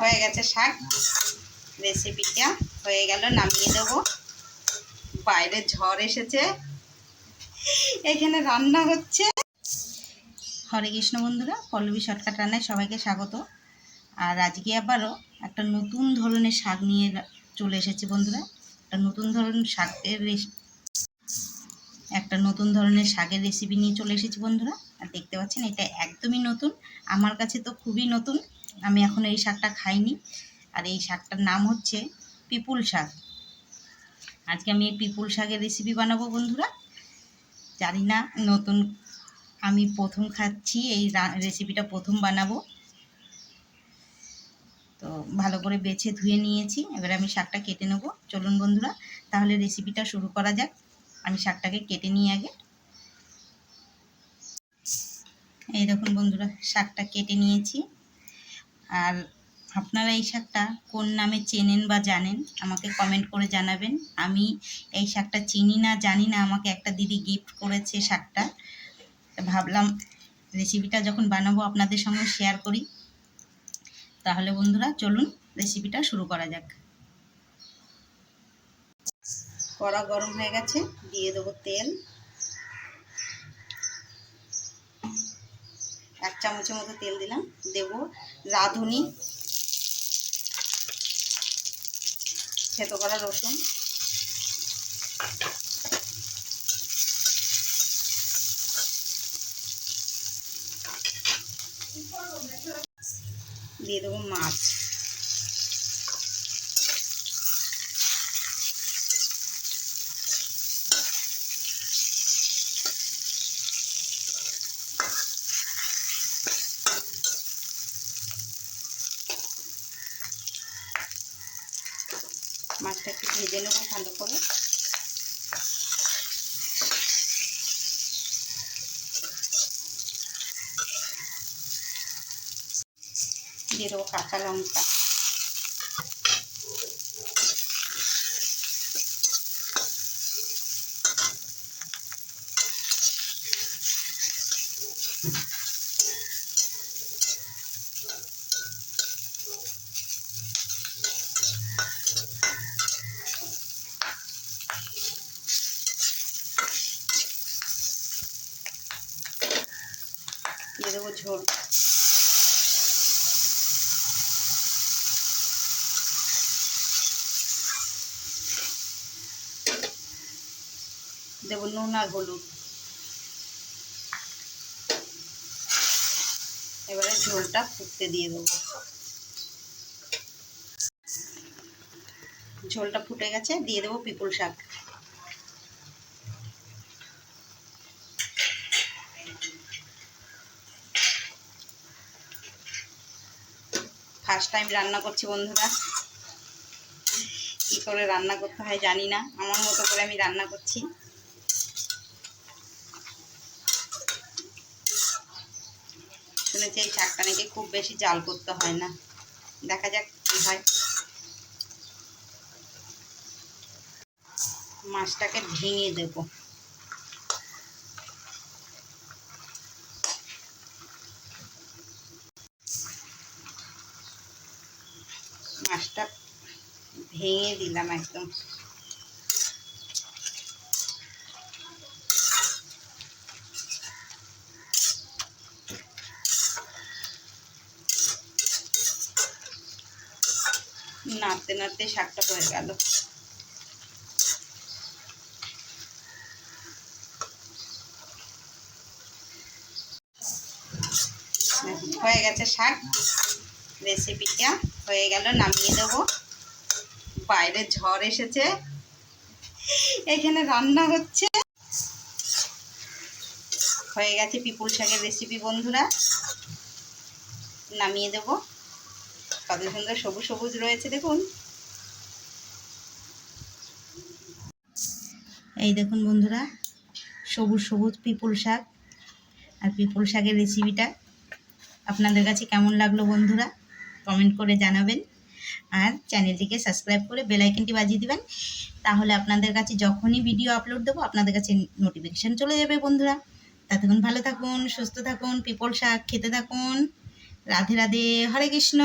হয়ে গেছে শাক। রেসিপিটা হয়ে গেল, নামিয়ে দেবো। বাইরে ঝড় এসেছে। এখানে রান্না হচ্ছে। হরে কৃষ্ণ বন্ধুরা, পল্লবী শর্টকাট রান্নায় সবাইকে স্বাগত। আর আজকে আবারও একটা নতুন ধরনের শাক নিয়ে চলে এসেছি বন্ধুরা। একটা নতুন ধরনের শাকের একটা নতুন ধরনের শাকের রেসিপি নিয়ে চলে এসেছি বন্ধুরা। আর দেখতে পাচ্ছেন, এটা একদমই নতুন। আমার কাছে তো খুবই নতুন। আমি এখন এই শাকটা খাইনি। আর এই শাকটার নাম হচ্ছে পিপুল শাক। আজকে আমি এই পিপুল শাকের রেসিপি বানাবো বন্ধুরা। জানি না নতুন আমি প্রথম খাচ্ছি, এই রেসিপিটা প্রথম বানাবো। তো ভালো করে বেছে ধুয়ে নিয়েছি। এবার আমি শাকটা কেটে নেব। চলুন বন্ধুরা, তাহলে রেসিপিটা শুরু করা যাক। আমি শাকটাকে কেটে নিই আগে। এই দেখুন বন্ধুরা, শাকটা কেটে নিয়েছি। আর আপনারা এই শাকটা কোন নামে চেনেন বা জানেন, আমাকে কমেন্ট করে জানাবেন। আমি এই শাকটা চিনি না, জানি না, আমাকে একটা দিদি গিফট করেছে শাকটা। ভাবলাম রেসিপিটা যখন বানাবো আপনাদের সঙ্গে শেয়ার করি। তাহলে বন্ধুরা, চলুন রেসিপিটা শুরু করা যাক। কড়া গরম হয়ে গেছে, দিয়ে দেবো তেল। চামচের মতো তেল দিলাম দেব রাঁধুনি থেতো করা রসুন। দিয়ে দেবো মাছ। মাছটা একটু ভেজে নেব ভালো করে। দিয়ে দেবো কাঁচা লঙ্কা। দিয়ে দেবো ঝোল। দেবো নুন আর হলুদ। এবারে ঝোলটা ফুটতে দিয়ে দেবো। ঝোলটা ফুটে গেছে, দিয়ে দেবো পিপুল শাক। ফার্স্ট টাইম রান্না করছি বন্ধুরা। কী করে রান্না করতে হয় জানি না। আমার মতো করে আমি রান্না করছি। শুনেছি এই শাকটা নাকি খুব বেশি জাল করতে হয় না। দেখা যাক কী হয়। মাছটাকে ভেঙে দেবো। মাছটা ভেঙে দিলাম একদম। নাড়তে নাড়তে শাকটা হয়ে গেল। হয়ে গেছে শাক রেসিপিটা হয়ে গেল, নামিয়ে দেবো বাইরে ঝড় এসেছে। এখানে রান্না হচ্ছে। হয়ে গেছে পিপুল শাকের রেসিপি বন্ধুরা। নামিয়ে দেবো। কত সুন্দর সবুজ সবুজ রয়েছে, দেখুন। এই দেখুন, বন্ধুরা, সবুজ সবুজ পিপুল শাক। আর পিপুল শাকের রেসিপিটা আপনাদের কাছে কেমন লাগল, বন্ধুরা? কমেন্ট করে জানাবেন। আর চ্যানেলটিকে সাবস্ক্রাইব করে বেলাইকনটি বাজিয়ে দিবেন। তাহলে আপনাদের কাছে যখনই ভিডিও আপলোড দেবো, আপনাদের কাছে নোটিফিকেশান চলে যাবে বন্ধুরা। ততক্ষণ ভালো থাকুন, সুস্থ থাকুন, পিপল শাক খেতে থাকুন। রাধে রাধে, হরে কৃষ্ণ।